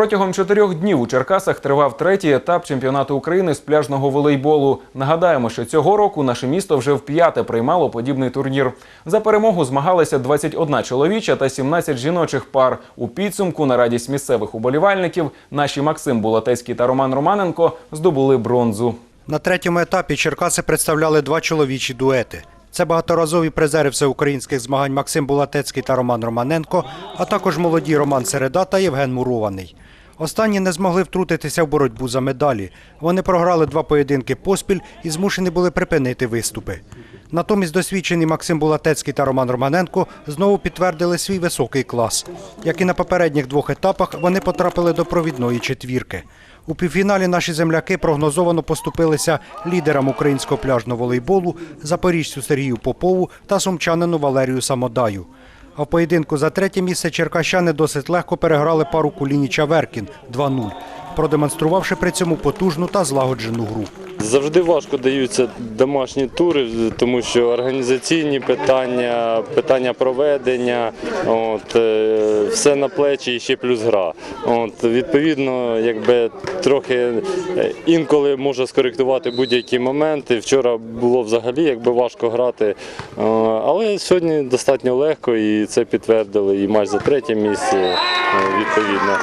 Протягом чотирьох днів у Черкасах тривав третій етап чемпіонату України з пляжного волейболу. Нагадаємо, що цього року наше місто вже вп'яте приймало подібний турнір. За перемогу змагалися 21 чоловіча та 17 жіночих пар. У підсумку на радість місцевих уболівальників наші Максим Булатецький та Роман Романенко здобули бронзу. На третьому етапі Черкаси представляли два чоловічі дуети. Це багаторазові призери всеукраїнських змагань Максим Булатецький та Роман Романенко, а також молоді Роман Середа та Євген Мурований. Останні не змогли втрутитися в боротьбу за медалі. Вони програли два поєдинки поспіль і змушені були припинити виступи. Натомість досвідчений Максим Булатецький та Роман Романенко знову підтвердили свій високий клас. Як і на попередніх двох етапах, вони потрапили до провідної четвірки. У півфіналі наші земляки прогнозовано поступилися лідерам українського пляжного волейболу, запоріжцю Сергію Попову та сумчанину Валерію Самодаю. А в поєдинку за третє місце черкащани досить легко переграли пару Кулініча Веркін 2-0, продемонструвавши при цьому потужну та злагоджену гру. Завжди важко даються домашні тури, тому що організаційні питання, питання проведення, от, е, все на плечі і ще плюс гра. От, відповідно, якби трохи е, інколи може скоректувати будь-які моменти. Вчора було взагалі якби важко грати, е, але сьогодні достатньо легко і це підтвердили і матч за третє місце відповідно.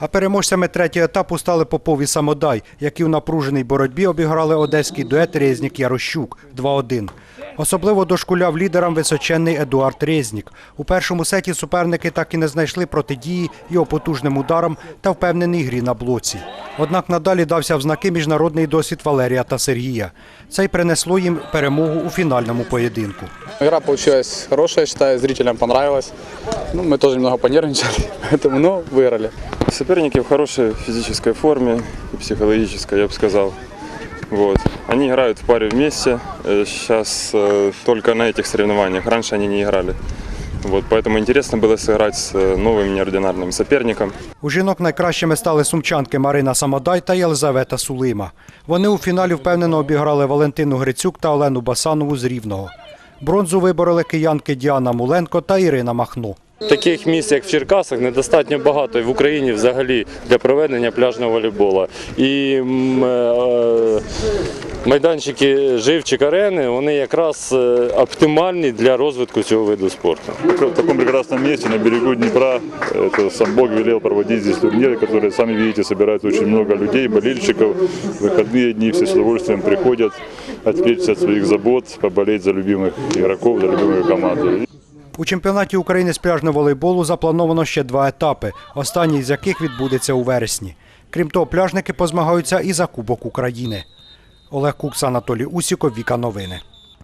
А переможцями третього етапу стали Попов і Самодай, які в напруженій боротьбі обіграли одеський дует Резнік Ярощук 2-1. Особливо дошкуляв лідерам височенний Едуард Резнік. У першому сеті суперники так і не знайшли протидії його потужним ударам та впевненій грі на блоці. Однак надалі дався в знаки міжнародний досвід Валерія та Сергія. Це й принесло їм перемогу у фінальному поєдинку. Игра получилась хорошая, я считаю, зрителям понравилась. Ну, мы тоже немного понервничали, поэтому, ну, выиграли. Соперники в хорошей физической форме и психологической, я бы сказал. Вот. Они играют в паре вместе. Сейчас только на этих соревнованиях. Раньше они не играли. Вот, поэтому интересно было сыграть с э, новым неординарным соперником. У жінок найкращими стали сумчанки Марина Самодай та Єлизавета Сулима. Вони у фіналі впевнено обіграли Валентину Грицюк та Олену Басанову з Рівного. Бронзу вибороли киянки Діана Муленко та Ірина Махно. Таких місць, як в Черкасах, недостатньо багато і в Україні взагалі для проведення пляжного волейболу. І м, е, майданчики живчик арени вони якраз е, оптимальні для розвитку цього виду спорту. В таком прекрасном месте, на берегу Днепра, это сам Бог велел проводить здесь турниры, которые, сами видите, собирают очень много людей, болельщиков. В выходные дни все с удовольствием приходят отвлечься от своих забот, поболеть за любимых игроков, за любимую команду. У чемпіонаті України з пляжного волейболу заплановано ще два етапи, останній з яких відбудеться у вересні. Крім того, пляжники позмагаються і за Кубок України. Олег Кукс, Анатолій Усіков, Віка Новини.